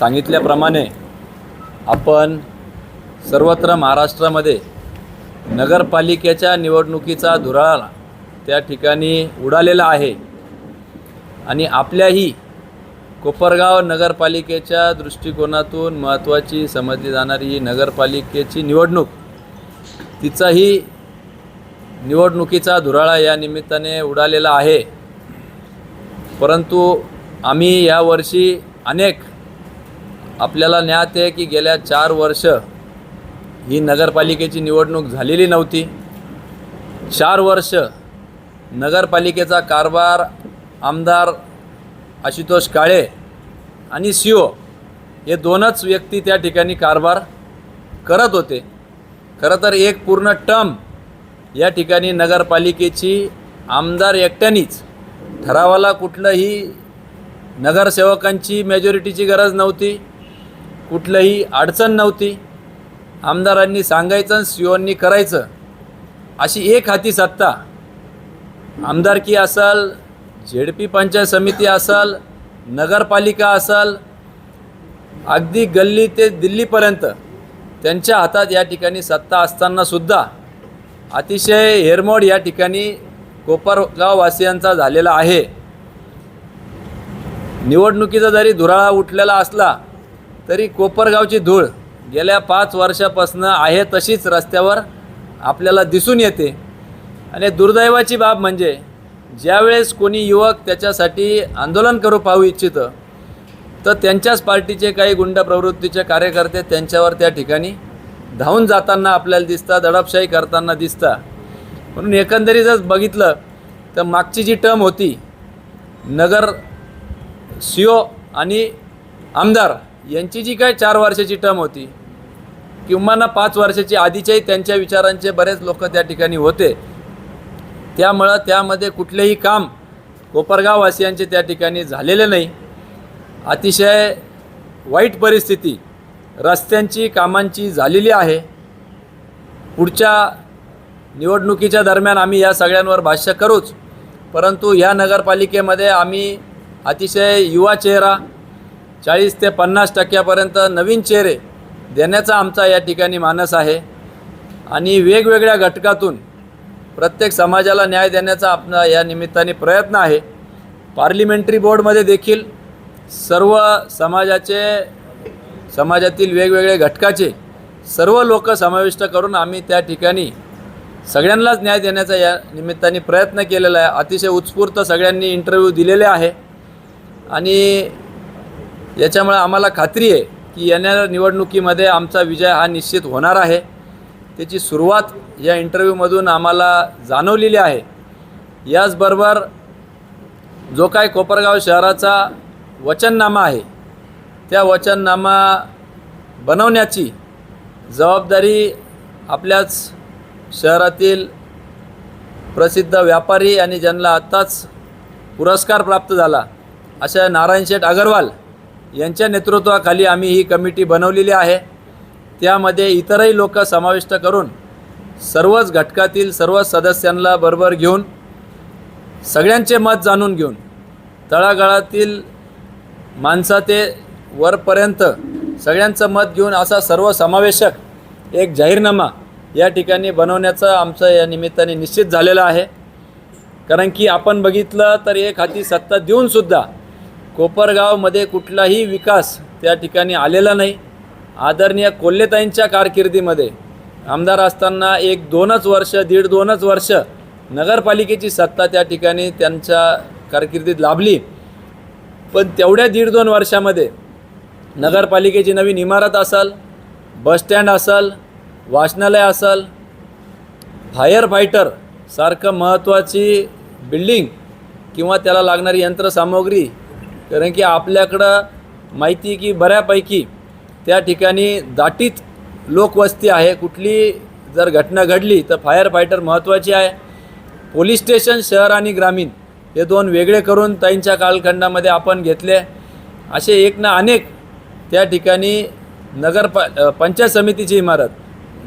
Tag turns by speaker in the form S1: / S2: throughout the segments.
S1: सांगितल्याप्रमाणे आपण सर्वत्र महाराष्ट्रामध्ये नगरपालिकेच्या निवडणुकीचा धुराळा त्या ठिकाणी उडालेला आहे. आणि आपल्याही कोपरगाव नगरपालिकेच्या दृष्टिकोनातून महत्त्वाची समजली जाणारी ही नगरपालिकेची निवडणूक तिचाही निवडणुकीचा धुराळा या निमित्ताने उडालेला आहे. परंतु आम्ही यावर्षी अनेक आपल्याला ज्ञात आहे की गेल्या चार वर्ष ही नगरपालिकेची निवडणूक झालेली नव्हती. चार वर्ष नगरपालिकेचा कारभार आमदार आशुतोष काळे आणि सी ओ हे दोनच व्यक्ती त्या ठिकाणी कारभार करत होते. खरं तर एक पूर्ण टर्म या ठिकाणी नगरपालिकेची आमदार एकट्यानीच ठरावाला कुठलंही नगरसेवकांची मेजॉरिटीची गरज नव्हती. कुठलंही अडचण नव्हती. आमदारांनी सांगायचं आणि सीओंनी करायचं. अशी एक हाती सत्ता. आमदारकी असल झेडपी पंचायत समिती असल नगरपालिका असल अगदी गल्ली ते दिल्लीपर्यंत त्यांच्या हातात या ठिकाणी सत्ता असतानासुद्धा अतिशय हेरमोड या ठिकाणी कोपरगाववासियांचा झालेला आहे. निवडणुकीचा जरी धुराळा उठलेला असला तरी कोपरगावची धूळ गेल्या पाच वर्षापासून आहे तशीच रस्त्यावर आपल्याला दिसून येते. आणि दुर्दैवाची बाब म्हणजे ज्यावेळेस कोणी युवक त्याच्यासाठी आंदोलन करू पाहू इच्छितं तर त्यांच्याच पार्टीचे काही गुंड प्रवृत्तीचे कार्यकर्ते त्यांच्यावर त्या ठिकाणी धावून जाताना आपल्याला दिसतात दडपशाही करताना दिसतात. म्हणून एकंदरीतच बघितलं तर मागची जी टर्म होती नगर सीओ आणि आमदार यांची जी काय चार वर्षाची टर्म होती किंवा ना पाच वर्षाची आधीच्याही त्यांच्या विचारांचे बरेच लोक त्या ठिकाणी होते. त्यामुळं त्यामध्ये कुठलेही काम कोपरगाववासियांचे त्या ठिकाणी झालेले नाही. अतिशय वाईट परिस्थिती रस्त्यांची कामांची झालेली आहे. पुढच्या निवडणुकीच्या दरम्यान आम्ही या सगळ्यांवर भाष्य करूच परंतु ह्या नगरपालिकेमध्ये आम्ही अतिशय युवा चेहरा चाळीस ते पन्नास टक्क्यापर्यंत नवीन चेहरे देण्याचा आमचा या ठिकाणी मानस आहे. आणि वेगवेगळ्या घटकातून प्रत्येक समाजाला न्याय देण्याचा आपला या निमित्ताने प्रयत्न आहे. पार्लिमेंटरी बोर्डमध्ये देखील सर्व समाजाचे समाजातील वेगवेगळे घटकाचे सर्व लोक समाविष्ट करून आम्ही त्या ठिकाणी सगळ्यांनाच न्याय देण्याचा या निमित्ताने प्रयत्न केलेला आहे. अतिशय उत्स्फूर्त सगळ्यांनी इंटरव्ह्यू दिलेले आहे. आणि याच्यामुळे आम्हाला खात्री आहे की येणाऱ्या निवडणुकीमध्ये आमचा विजय हा निश्चित होणार आहे. त्याची सुरुवात या इंटरव्ह्यूमधून आम्हाला जाणवलेली आहे. याचबरोबर जो काय कोपरगाव शहराचा वचननामा आहे त्या वचननामा बनवण्याची जबाबदारी आपल्याच शहरातील प्रसिद्ध व्यापारी आणि ज्यांना आत्ताच पुरस्कार प्राप्त झाला अशा नारायण शेठ अगरवाल यांच्या नेतृत्वाखाली आम्ही ही कमिटी बनवलेली आहे. त्यामध्ये इतरही लोक समाविष्ट करून सर्वच घटकातील सर्व सदस्यांना बरोबर घेऊन सगळ्यांचे मत जाणून घेऊन तळागाळातील माणसा ते वरपर्यंत सगळ्यांचं मत घेऊन असा सर्व समावेशक एक जाहीरनामा या ठिकाणी बनवण्याचं आमचं या निमित्ताने निश्चित झालेलं आहे. कारण की आपण बघितलं तर एक हाती सत्ता देऊनसुद्धा कोपरगावमध्ये कुठलाही विकास त्या ठिकाणी आलेला नाही. आदरणीय कोल्हेताईंच्या कारकिर्दीमध्ये आमदार असताना एक दोनच वर्ष दीड दोनच वर्ष नगरपालिकेची सत्ता त्या ठिकाणी त्यांच्या कारकिर्दीत लाभली. पण तेवढ्या दीड दोन वर्षामध्ये नगरपालिकेची नवीन इमारत असाल बसस्टँड असाल वाचनालय असाल फायर फायटर सारखं महत्त्वाची बिल्डिंग किंवा त्याला लागणारी यंत्रसामुग्री कारण की आपल्याकडं माहिती की बऱ्यापैकी त्या ठिकाणी दाटीत लोकवस्ती आहे. कुठली जर घटना घडली तर फायर फायटर महत्त्वाची आहे. पोलीस स्टेशन शहर आणि ग्रामीण हे दोन वेगळे करून ताईंच्या कालखंडामध्ये आपण घेतले. असे एक ना अनेक त्या ठिकाणी नगर प पंचायत समितीची इमारत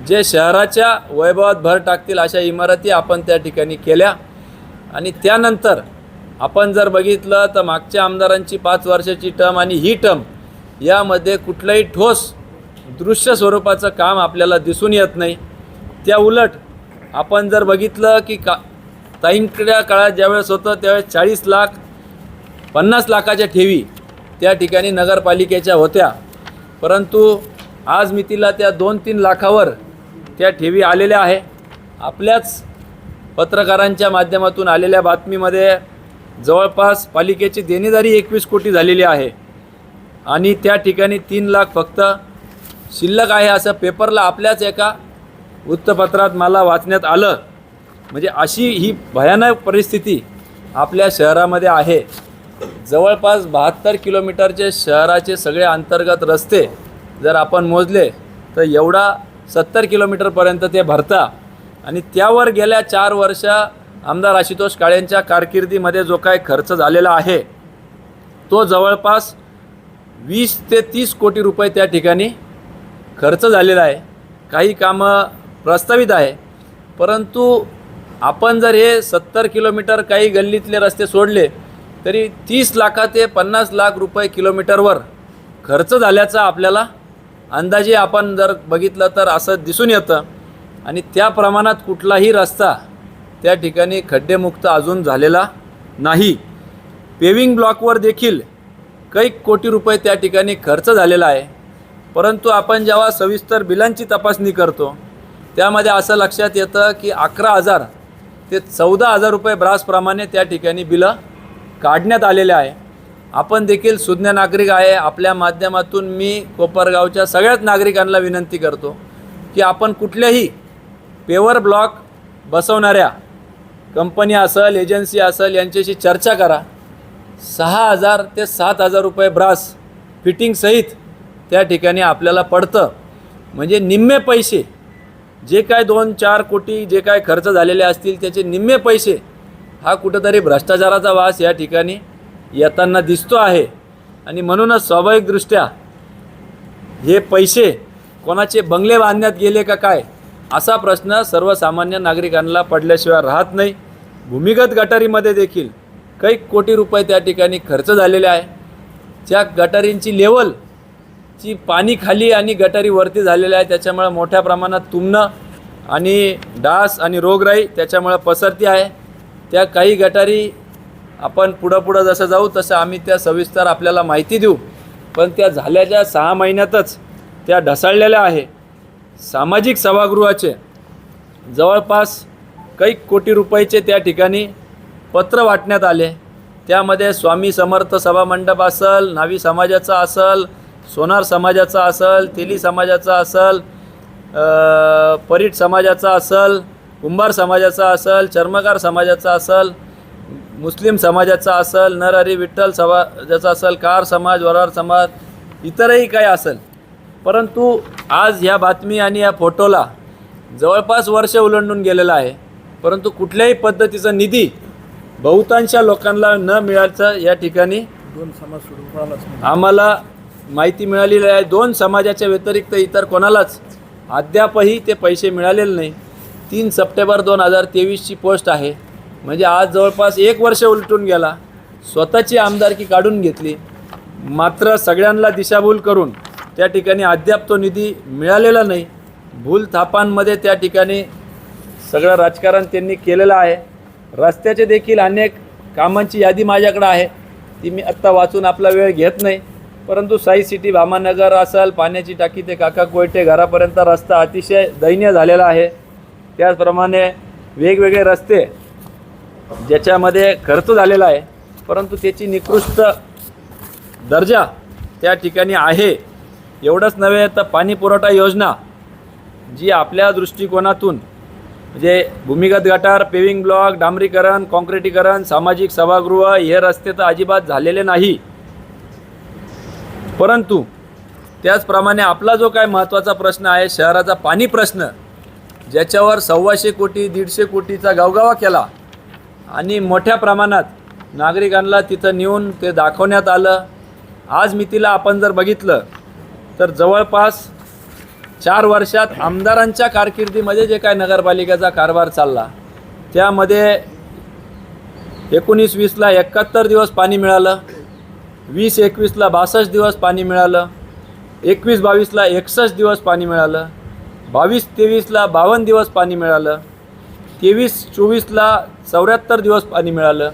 S1: जे शहराच्या वैभवात भर टाकतील अशा इमारती आपण त्या ठिकाणी केल्या. आणि त्यानंतर आपण जर बघितलं तर मागच्या आमदारांची पाच वर्षाची टर्म आणि ही टर्म यामध्ये कुठलंही ठोस दृश्य स्वरूपाचं काम आपल्याला दिसून येत नाही. त्या उलट आपण जर बघितलं की का ताईंकड्या काळात ज्यावेळेस होतं त्यावेळेस चाळीस लाख पन्नास लाखाच्या ठेवी त्या ठिकाणी नगरपालिकेच्या होत्या. परंतु आज मितीला त्या दोन तीन लाखावर त्या ठेवी आलेल्या आहे. आपल्याच पत्रकारांच्या माध्यमातून आलेल्या बातमीमध्ये जवळपास पालिकेची देणेदारी एकवीस कोटी झालेली आहे. आणि त्या ठिकाणी तीन लाख फक्त शिल्लक आहे असं पेपरला आपल्याच एका वृत्तपत्रात मला वाचण्यात आलं. म्हणजे अशी ही भयानक परिस्थिती आपल्या शहरामध्ये आहे. जवळपास बहात्तर किलोमीटरचे शहराचे सगळे अंतर्गत रस्ते जर आपण मोजले तर एवढा सत्तर किलोमीटरपर्यंत ते भरता. आणि त्यावर गेल्या चार वर्ष आमदार आशुतोष काळेंच्या कारकिर्दीमध्ये जो काय खर्च झालेला आहे तो जवळपास वीस ते तीस कोटी रुपये त्या ठिकाणी खर्च झालेला आहे. काही कामं प्रस्तावित आहे. परंतु आपण जर हे सत्तर किलोमीटर काही गल्लीतले रस्ते सोडले तरी तीस लाखा ते पन्नास लाख रुपये किलोमीटरवर खर्च झाल्याचा आपल्याला अंदाजे आपण जर बघितलं तर असं दिसून येतं. आणि त्या प्रमाणात कुठलाही रस्ता त्या ठिकाणी खड्डेमुक्त अजून झालेला नाही. पेविंग ब्लॉकवर देखील कैक कोटी रुपये त्या ठिकाणी खर्च झालेला आहे. परंतु आपण जेव्हा सविस्तर बिलांची तपासणी करतो त्यामध्ये असं लक्षात येतं की अकरा हजार ते चौदा हजार रुपये ब्रासप्रमाणे त्या ठिकाणी बिलं काढण्यात आलेले आहे. आपण देखील सुज्ञ नागरिक आहे. आपल्या माध्यमातून मी कोपरगावच्या सगळ्याच नागरिकांना विनंती करतो की आपण कुठल्याही पेवर ब्लॉक बसवणाऱ्या कंपनी असेल एजन्सी असेल यांच्याशी चर्चा करा. सहा हजार ते सात हजार रुपये ब्रास फिटिंगसहित त्या ठिकाणी आपल्याला पडतं. म्हणजे निम्मे पैसे जे काय दोन चार कोटी जे काय खर्च झालेले असतील त्याचे निम्मे पैसे हा कुठंतरी भ्रष्टाचाराचा वास या ठिकाणी येताना दिसतो आहे. आणि म्हणूनच स्वाभाविकदृष्ट्या हे पैसे कोणाचे बंगले बांधण्यात गेले का काय असा प्रश्न सर्वसामान्य नागरिकांना पडल्याशिवाय राहत नाही. भूमिगत गटारीमध्ये देखील काही कोटी रुपये त्या ठिकाणी खर्च झालेले आहे. त्या गटारींची लेवल ची पाणी खाली आणि गटारी वरती झालेली आहे त्याच्यामुळं मोठ्या प्रमाणात तुंबणं आणि डास आणि रोगराई त्याच्यामुळं पसरती आहे. त्या काही गटारी आपण पुढं पुढं जसं जाऊ तसं आम्ही त्या सविस्तर आपल्याला माहिती देऊ. पण त्या झाल्याच्या सहा महिन्यातच त्या ढसाळलेल्या आहे. सामाजिक सभागृहाचे जवळपास काही कोटी रुपयाचे त्या ठिकाणी पत्र वाटण्यात आले. त्यामध्ये स्वामी समर्थ सभा मंडप असल नावी समाजाचा असल सोनार समाजाचा असल तेली समाजाचा असल परीट समाजाचा असल कुंभार समाजाचा असल चर्मकार समाजाचा असल मुस्लिम समाजाचा असल नरहरी विठ्ठल समाजाचा असल कार समाज वरार समाज इतरही काही असेल. परंतु आज ह्या बातमी आणि या फोटोला जवळपास वर्ष उलंडून गेलेलं आहे. परंतु कुठल्याही पद्धतीचा निधी बहुतांश लोकांना न मिळायचं या ठिकाणी
S2: दोन समाज नाही.
S1: आम्हाला माहिती मिळालेली आहे. दोन समाजाच्या व्यतिरिक्त इतर कोणालाच अद्यापही ते पैसे मिळालेले नाही. तीन सप्टेंबर दोन हजार तेवीसची पोस्ट आहे. म्हणजे आज जवळपास एक वर्ष उलटून गेला. स्वतःची आमदारकी काढून घेतली. मात्र सगळ्यांना दिशाभूल करून त्या ठिकाणी अद्याप तो निधी मिळालेला नाही. भूल थापांमध्ये त्या ठिकाणी सगळं राजकारण त्यांनी केलेलं आहे. रस्त्याचे देखील अनेक कामांची यादी माझ्याकडं आहे. ती मी आत्ता वाचून आपला वेळ घेत नाही. परंतु साई सिटी भामानगर असेल पाण्याची टाकी ते काका कोयटे घरापर्यंत रस्ता अतिशय दयनीय झालेला आहे. त्याचप्रमाणे वेगवेगळे रस्ते ज्याच्यामध्ये खर्च झालेला आहे. परंतु त्याची निकृष्ट दर्जा त्या ठिकाणी आहे. एवढंच नव्हे तर पाणी पुरवठा योजना जी आपल्या दृष्टिकोनातून म्हणजे भूमिगत गटार पेविंग ब्लॉक डांबरीकरण कॉन्क्रिटीकरण सामाजिक सभागृह हे रस्ते तर अजिबात झालेले नाही. परंतु त्याचप्रमाणे आपला जो काय महत्त्वाचा प्रश्न आहे शहराचा पाणी प्रश्न ज्याच्यावर सव्वाशे कोटी दीडशे कोटीचा गावगावा केला आणि मोठ्या प्रमाणात नागरिकांना तिथं नेऊन ते दाखवण्यात आलं. आज मितीला आपण जर बघितलं तर जवळपास चार वर्षात आमदारांच्या कारकिर्दीमध्ये जे काय नगरपालिकेचा कारभार चालला त्यामध्ये एकोणीस वीसला एकाहत्तर दिवस पाणी मिळालं वीस एकवीसला बासष्ट दिवस पाणी मिळालं एकवीस बावीसला एकसष्ट दिवस पाणी मिळालं बावीस तेवीसला बावन्न दिवस पाणी मिळालं तेवीस चोवीसला चौऱ्याहत्तर दिवस पाणी मिळालं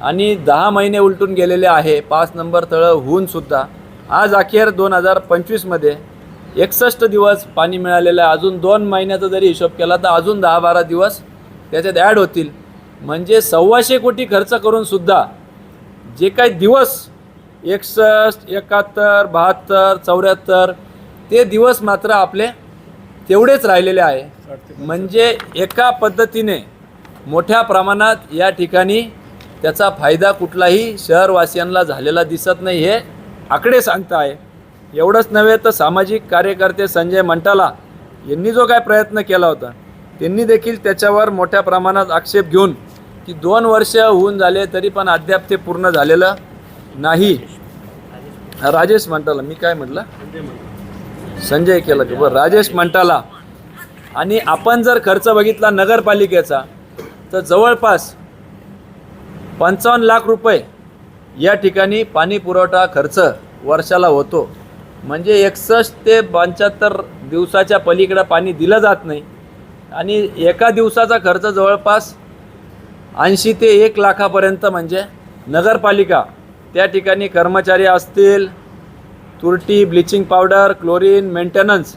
S1: आणि दहा महिने उलटून गेलेले आहे. पाच नंबर तळं होऊनसुद्धा आज अखेर दोन हजार पंचवीसमध्ये एकसष्ट दिवस पाणी मिळालेलं आहे. अजून दोन महिन्याचा जरी हिशोब केला तर अजून दहा बारा दिवस त्याच्यात ॲड होतील. म्हणजे सव्वाशे कोटी खर्च करूनसुद्धा जे काही दिवस एकसष्ट एकाहत्तर बहात्तर चौऱ्याहत्तर ते दिवस मात्र आपले तेवढेच राहिलेले आहे. म्हणजे एका पद्धतीने मोठ्या प्रमाणात या ठिकाणी त्याचा फायदा कुठलाही शहरवासियांना झालेला दिसत नाही हे आकडे सांगताय. एवढंच नव्हे तर सामाजिक कार्यकर्ते संजय मंटाला यांनी जो काय प्रयत्न केला होता त्यांनी देखील त्याच्यावर मोठ्या प्रमाणात आक्षेप घेऊन की दोन वर्ष होऊन झाले तरी पण अद्याप ते पूर्ण झालेलं नाही. राजेश मंटाला मी काय म्हटलं? संजय केलं की बरं. राजेश मंटाला. आणि आपण जर खर्च बघितला नगरपालिकेचा तर जवळपास पंचावन्न लाख रुपये या ठिकाणी पाणी पुरवठा खर्च वर्षाला होतो. म्हणजे एकसष्ट ते पंच्याहत्तर दिवसाच्या पलीकडं पाणी दिलं जात नाही. आणि एका दिवसाचा खर्च जवळपास ऐंशी ते एक लाखापर्यंत म्हणजे नगरपालिका त्या ठिकाणी कर्मचारी असतील तुरटी ब्लिचिंग पावडर क्लोरीन मेंटेनन्स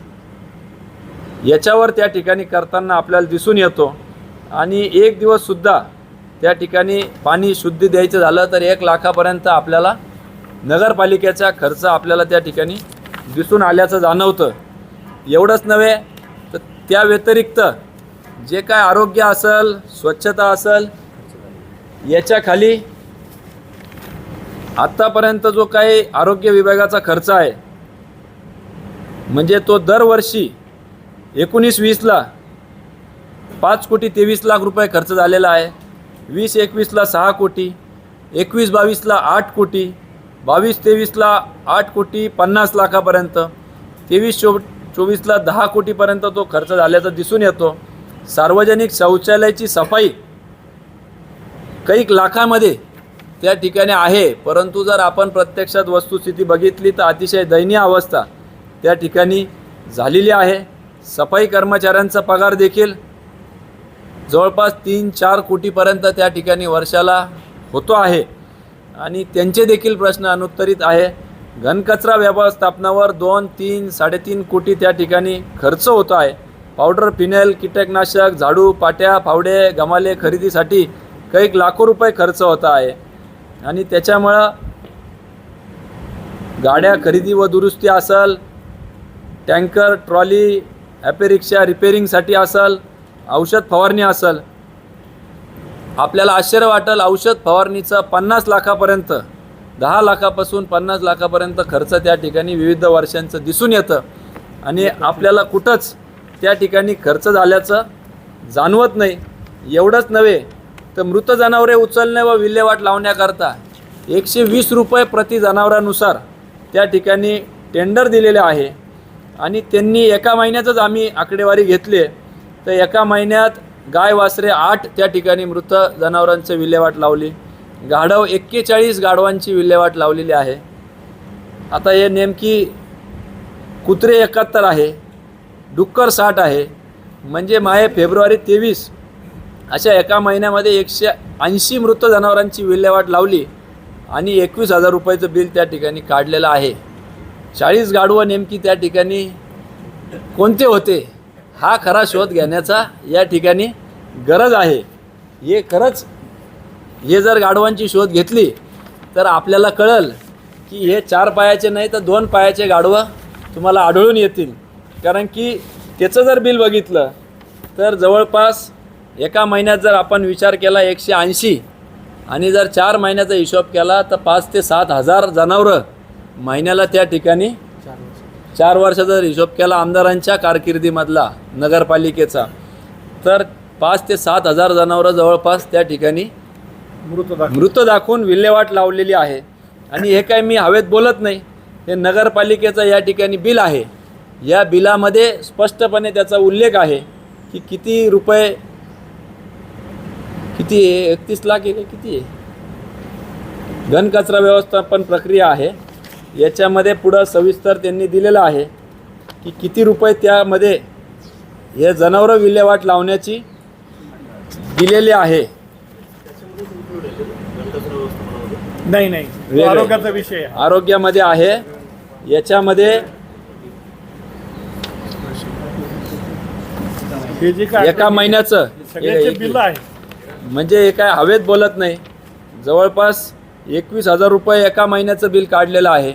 S1: याच्यावर त्या ठिकाणी करताना आपल्याला दिसून येतो. आणि एक दिवससुद्धा त्या ठिकाणी पाणी शुद्धी द्यायचं झालं तर एक लाखापर्यंत आपल्याला नगरपालिकेचा खर्च आपल्याला त्या ठिकाणी दिसून आल्याचं जाणवतं. एवढंच नव्हे तर त्या व्यतिरिक्त जे काय आरोग्य असेल स्वच्छता असेल याच्या खाली आत्तापर्यंत जो काही आरोग्य विभागाचा खर्च आहे म्हणजे तो दरवर्षी एकोणीस वीसला पाच कोटी तेवीस लाख रुपये खर्च झालेला आहे. वीस एकवीसला सहा कोटी एकवीस बावीसला आठ कोटी बावीस तेवीसला आठ कोटी पन्नास लाखापर्यंत तेवीस चो चोवीसला दहा कोटीपर्यंत तो खर्च झाल्याचा दिसून येतो. सार्वजनिक शौचालयाची सफाई कैक लाखामध्ये त्या ठिकाणी आहे परंतु जर आपण प्रत्यक्षात वस्तुस्थिती बघितली तर अतिशय दयनीय अवस्था त्या ठिकाणी झालेली आहे. सफाई कर्मचाऱ्यांचा पगार देखील जवळपास तीन चार कोटीपर्यंत त्या ठिकाणी वर्षाला होतो आहे. आणि त्यांचे देखील प्रश्न अनुत्तरित आहे. घनकचरा व्यवस्थापनावर दोन तीन साडेतीन कोटी त्या ठिकाणी खर्च होतो आहे. पावडर फिनेल कीटकनाशक झाडू पाट्या फावडे गमाले खरेदीसाठी कैक लाखो रुपये खर्च होता आहे. आणि त्याच्यामुळं गाड्या खरेदी व दुरुस्ती असेल टँकर ट्रॉली ॲपेरिक्षा रिपेरिंगसाठी असल औषध फवारणी असेल आपल्याला आश्चर्य वाटेल औषध फवारणीचं पन्नास लाखापर्यंत दहा लाखापासून पन्नास लाखापर्यंत खर्च त्या ठिकाणी विविध वर्षांचं दिसून येतं. आणि आपल्याला कुठंच त्या ठिकाणी खर्च झाल्याचं जाणवत नाही. एवढंच नव्हे तर मृत जनावरे उचलणे व विल्हेवाट लावण्याकरता एकशे वीस रुपये प्रति जनावरानुसार त्या ठिकाणी टेंडर दिलेले आहे. आणि त्यांनी एका महिन्यातच आम्ही आकडेवारी घेतली तर एका महिन्यात गाय वासरे आठ त्या ठिकाणी मृत जनावरांचं विल्हेवाट लावली. गाढव एक्केचाळीस गाढवांची विल्हेवाट लावलेली आहे. आता हे नेमकी कुत्रे एकाहत्तर आहे डुक्कर साठ आहे. म्हणजे माहे फेब्रुवारी तेवीस अशा एका महिन्यामध्ये एकशे ऐंशी मृत जनावरांची विल्हेवाट लावली आणि एकवीस हजार रुपयाचं बिल त्या ठिकाणी काढलेलं आहे. चाळीस गाढवं नेमकी त्या ठिकाणी कोणते होते? हा खरा शोध घेण्याचा या ठिकाणी गरज आहे. हे खरंच हे जर गाढवांची शोध घेतली तर आपल्याला कळल की हे चार पायाचे नाही तर दोन पायाचे गाढवं तुम्हाला आढळून येतील. कारण की त्याचं जर बिल बघितलं तर जवळपास एका महिन्यात जर आपण विचार केला एकशे ऐंशी आणि जर चार महिन्याचा हिशोब केला तर पाच ते सात हजार जनावरं महिन्याला त्या ठिकाणी चार वर्षाचा जर हिशोब केला आमदारांच्या कारकिर्दीमधला नगरपालिकेचा तर पाच ते सात हजार जनावरं जवळपास त्या ठिकाणी
S2: मृत
S1: मृत दाखवून विल्हेवाट लावलेली आहे. आणि हे काय मी हवेत बोलत नाही. हे नगरपालिकेचं या ठिकाणी बिल आहे. या बिलामध्ये स्पष्टपणे त्याचा उल्लेख आहे की किती रुपये किती आहे एकतीस लाख आहे का किती आहे? घनकचरा व्यवस्थापन प्रक्रिया आहे. याच्यामध्ये पुढं सविस्तर त्यांनी दिलेलं आहे की किती रुपये त्यामध्ये हे जनावरं विल्हेवाट लावण्याची दिलेली आहे.
S2: नाही नाही. आरोग्याचा विषय
S1: आरोग्यामध्ये आहे. याच्यामध्ये एका महिन्याचं.
S2: सगळ्याचे बिल आहे.
S1: म्हणजे हे काय हवेत बोलत नाही. जवळपास एकवीस हजार रुपये एका महिन्याचं बिल काढलेलं आहे.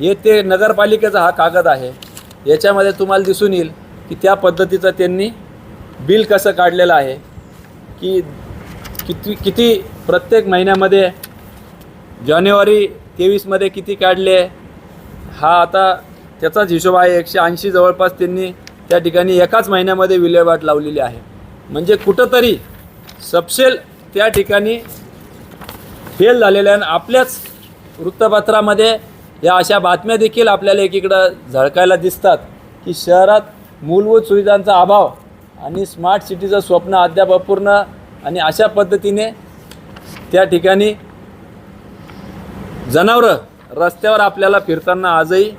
S1: हे ते नगरपालिकेचा हा कागद आहे. याच्यामध्ये तुम्हाला दिसून येईल की त्या पद्धतीचं त्यांनी बिल कसं काढलेलं आहे. की किती किती प्रत्येक महिन्यामध्ये जानेवारी तेवीसमध्ये किती काढले हा आता त्याचाच हिशोब आहे. एकशे ऐंशी जवळपास त्यांनी त्या ठिकाणी एकाच महिन्यामध्ये विल्हेवाट लावलेली आहे. म्हणजे कुठंतरी सपशेल त्या ठिकाणी फेल झालेल्या आणि आपल्याच वृत्तपत्रामध्ये या अशा बातम्या देखील आपल्याला एकीकडं झळकायला दिसतात की शहरात मूलभूत सुविधांचा अभाव आणि स्मार्ट सिटीचं स्वप्न अद्याप अपूर्ण आणि अशा पद्धतीने त्या ठिकाणी जनावरं रस्त्यावर आपल्याला फिरताना आजही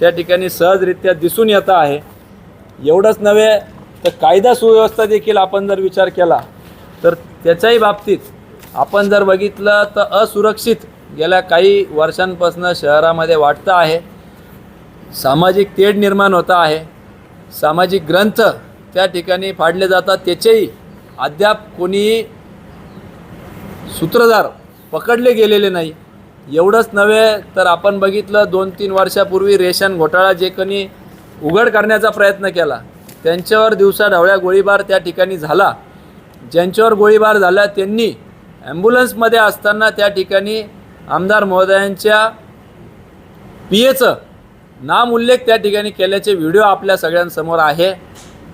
S1: त्या ठिकाणी सहजरित्या दिसून येतं आहे. एवढंच नव्हे तर कायदा सुव्यवस्था देखील आपण जर विचार केला तर त्याच्याही बाबतीत आपण जर बघितलं तर असुरक्षित गेल्या काही वर्षांपासून शहरामध्ये वाटतं आहे. सामाजिक तेढ निर्माण होत आहे. सामाजिक ग्रंथ त्या ठिकाणी फाडले जातात. त्याचेही अद्याप कोणीही सूत्रधार पकडले गेलेले नाही. एवढंच नव्हे तर आपण बघितलं दोन तीन वर्षापूर्वी रेशन घोटाळा जे कोणी उघड करण्याचा प्रयत्न केला त्यांच्यावर दिवसा ढवळ्या गोळीबार त्या ठिकाणी झाला. ज्यांच्यावर गोळीबार झाला त्यांनी ॲम्ब्युलन्समध्ये असताना त्या ठिकाणी आमदार महोदयांच्या पी एचं नाम उल्लेख त्या ठिकाणी केल्याचे व्हिडिओ आपल्या सगळ्यांसमोर आहे.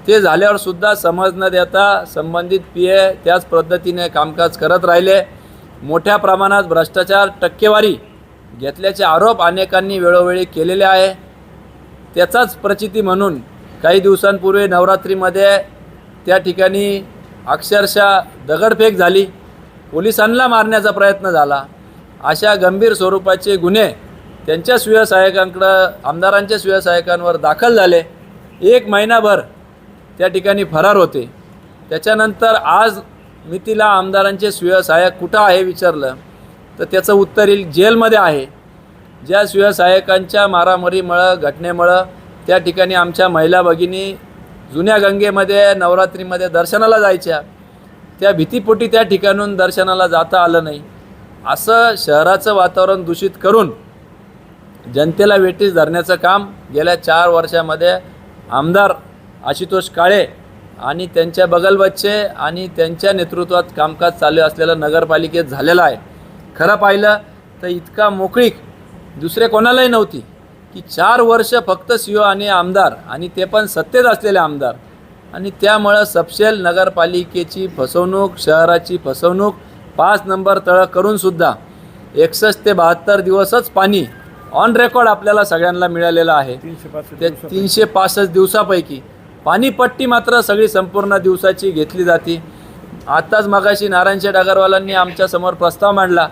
S1: ते झाल्यावर सुद्धा समज न देता संबंधित पी ए त्याच पद्धतीने कामकाज करत राहिले. मोठ्या प्रमाणात भ्रष्टाचार टक्केवारी घेतल्याचे आरोप अनेकांनी वेळोवेळी केलेले आहे. त्याचाच प्रचिती म्हणून काही दिवसांपूर्वी नवरात्रीमध्ये त्या ठिकाणी अक्षरशः दगडफेक झाली. पोलिसांना मारण्याचा प्रयत्न झाला. अशा गंभीर स्वरूपाचे गुन्हे त्यांच्या सुव्यवसायकांकडं आमदारांच्या सुव्यवसायकांवर दाखल झाले. एक महिनाभर त्या ठिकाणी फरार होते. त्याच्यानंतर आज मी तिला आमदारांचे सुव्यवसायक कुठं आहे विचारलं तर त्याचं उत्तर येईल जेलमध्ये आहे. ज्या सुव्यवसायकांच्या मारामारीमुळं घटनेमुळं त्या ठिकाणी आमच्या महिला भगिनी जुन्या गंगेमध्ये नवरात्रीमध्ये दर्शनाला जायच्या. त्या भीतीपोटी त्या ठिकाणून दर्शनाला जाता आलं नाही. असं शहराचं वातावरण दूषित करून जनतेला वेटीस धरण्याचं काम गेल्या चार वर्षामध्ये आमदार आशुतोष काळे आणि त्यांच्या बगलबच्चे आणि त्यांच्या नेतृत्वात कामकाज चालू असलेलं नगरपालिकेत झालेलं आहे. खरं पाहिलं तर इतका मोकळीक दुसरे कोणालाही नव्हती की चार वर्ष फक्त सी आणि आमदार आणि ते पण सत्तेत असलेले आमदार आणि त्यामुळं सपशेल नगरपालिकेची फसवणूक शहराची फसवणूक पाच नंबर तळं करूनसुद्धा एकसष्ट ते बहात्तर दिवसच पाणी ऑन रेकॉर्ड आपल्याला सगळ्यांना मिळालेलं आहे. त्या. तीनशे पासष्ट दिवसापैकी पाणीपट्टी मात्र सगळी संपूर्ण दिवसाची घेतली जाते. आत्ताच मगाशी नारायणशेठ अगरवालांनी आमच्यासमोर प्रस्ताव मांडला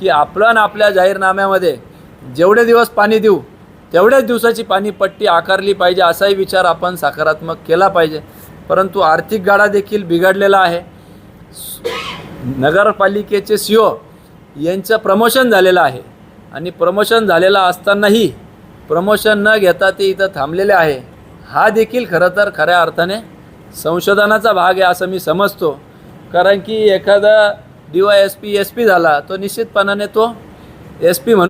S1: की आपण आपल्या जाहीरनाम्यामध्ये जेवढे दिवस पाणी देऊ तेवढ्याच दिवसाची पाणीपट्टी आकारली पाहिजे असाही विचार आपण सकारात्मक केला पाहिजे. परंतु आर्थिक गाडा देखील बिघडलेला आहे. नगरपालिकेचे सी ओ यांचं प्रमोशन झालेलं आहे. आणि प्रमोशन झालेलं असतानाही प्रमोशन न घेता ते इथं थांबलेले आहे. हा देखील खरं तर खऱ्या अर्थाने संशोधनाचा भाग आहे असं मी समजतो. कारण की एखादा D Y S P S P झाला तो निश्चितपणाने तो एस पी म्हणून